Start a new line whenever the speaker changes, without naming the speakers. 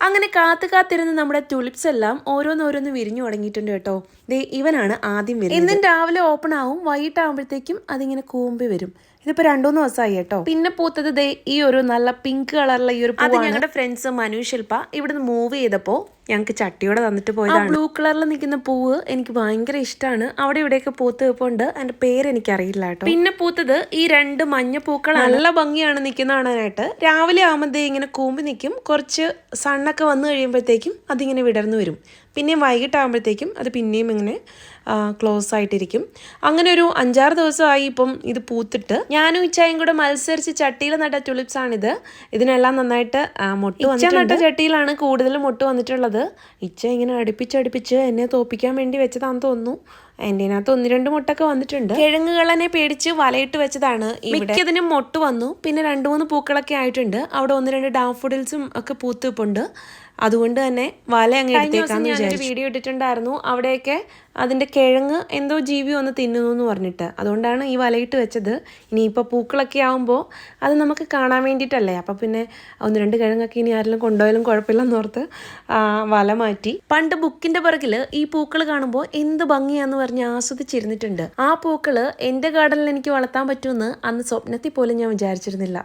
അങ്ങനെ കാത്തു കാത്തിരുന്ന് നമ്മുടെ ടുലിപ്സ് എല്ലാം ഓരോന്നോരോന്ന് വിരിഞ്ഞു തുടങ്ങിയിട്ടുണ്ട് കേട്ടോ. ദേ ഇവനാണ് ആദ്യം വരുന്നത്. എന്നും രാവിലെ ഓപ്പൺ ആവും വൈകിട്ടാകുമ്പോഴത്തേക്കും അതിങ്ങനെ കൂമ്പി വരും. ഇതിപ്പോ രണ്ടുമൂന്ന് ദിവസമായി കേട്ടോ. പിന്നെ പൂത്തത് ദേ ഈ ഒരു നല്ല പിങ്ക് കളറിലെ ഈ ഒരു അത് ഞങ്ങളുടെ ഫ്രണ്ട്സ് മനു ശില്പ ഇവിടുന്ന് മൂവ് ചെയ്തപ്പോ ഞങ്ങൾക്ക് ചട്ടിയോടെ തന്നിട്ട് പോയതാണ്. ബ്ലൂ കളറിൽ നിൽക്കുന്ന പൂവ് എനിക്ക് ഭയങ്കര ഇഷ്ടമാണ് അവിടെ ഇവിടെയൊക്കെ പൂത്ത് വെപ്പുണ്ട്. അതിന്റെ പേര് എനിക്കറിയില്ല കേട്ടോ. പിന്നെ പൂത്തത് ഈ രണ്ട് മഞ്ഞ പൂക്കൾ നല്ല ഭംഗിയാണ് നിൽക്കുന്ന കാണാനായിട്ട്. രാവിലെ ആകുമ്പോഴത്തേ ഇങ്ങനെ കൂമ്പി നിൽക്കും കുറച്ച് സണ്ണൊക്കെ വന്നു കഴിയുമ്പോഴത്തേക്കും അതിങ്ങനെ വിടർന്നു വരും. പിന്നെയും വൈകിട്ടാകുമ്പോഴത്തേക്കും അത് പിന്നെയും ഇങ്ങനെ ക്ലോസ് ആയിട്ടിരിക്കും. അങ്ങനെ ഒരു അഞ്ചാറ് ദിവസമായി ഇപ്പം ഇത് പൂത്തിട്ട്. ഞാനും ഇച്ചായും കൂടെ മത്സരിച്ച് ചട്ടിയിൽ നട്ട ട്യൂലിപ്സ് ആണിത്. ഇതിനെല്ലാം നന്നായിട്ട് മുട്ട വന്നിട്ട് നട്ട ചട്ടിയിലാണ് കൂടുതൽ മുട്ട് വന്നിട്ടുള്ളത്. ഇച്ച ഇങ്ങനെ അടുപ്പിച്ചടുപ്പിച്ച് എന്നെ തോപ്പിക്കാൻ വേണ്ടി വെച്ചതാണെന്ന് തോന്നുന്നു. എന്റെ അതിനകത്ത് ഒന്ന് രണ്ട് മുട്ടൊക്കെ വന്നിട്ടുണ്ട്. കിഴങ്ങുകളനെ പേടിച്ച് വലയിട്ട് വെച്ചതാണ് മിക്കതിനും മൊട്ട് വന്നു. പിന്നെ രണ്ട് മൂന്ന് പൂക്കളൊക്കെ ആയിട്ടുണ്ട്. അവിടെ ഒന്ന് രണ്ട് ഡാഫുഡിൽസും ഒക്കെ പൂത്തുപ്പുണ്ട് അതുകൊണ്ട് തന്നെ വല അങ്ങ് എടുത്തേക്കാന്ന് വിചാരിച്ചു. വീഡിയോ ഇട്ടിട്ടുണ്ടായിരുന്നു. അവിടെയൊക്കെ അതിന്റെ കിഴങ്ങ് എന്തോ ജീവി ഒന്ന് തിന്നുന്നു എന്ന് പറഞ്ഞിട്ട്. അതുകൊണ്ടാണ് ഈ വലയിട്ട് വെച്ചത്. ഇനിയിപ്പോൾ പൂക്കളൊക്കെ ആവുമ്പോൾ അത് നമുക്ക് കാണാൻ വേണ്ടിയിട്ടല്ലേ? അപ്പം പിന്നെ ഒന്ന് രണ്ട് കിഴങ്ങൊക്കെ ഇനി ആരെങ്കിലും കൊണ്ടുപോയാലും കുഴപ്പമില്ലെന്ന് ഓർത്ത് വല മാറ്റി. പണ്ട് ബുക്കിന്റെ പിറകിൽ ഈ പൂക്കൾ കാണുമ്പോൾ എന്ത് ഭംഗിയാന്ന് പറഞ്ഞ് ആസ്വദിച്ചിരുന്നിട്ടുണ്ട്. ആ പൂക്കൾ എന്റെ ഗാർഡനിൽ എനിക്ക് വളർത്താൻ പറ്റുമെന്ന് അന്ന് സ്വപ്നത്തിൽ പോലും ഞാൻ വിചാരിച്ചിരുന്നില്ല.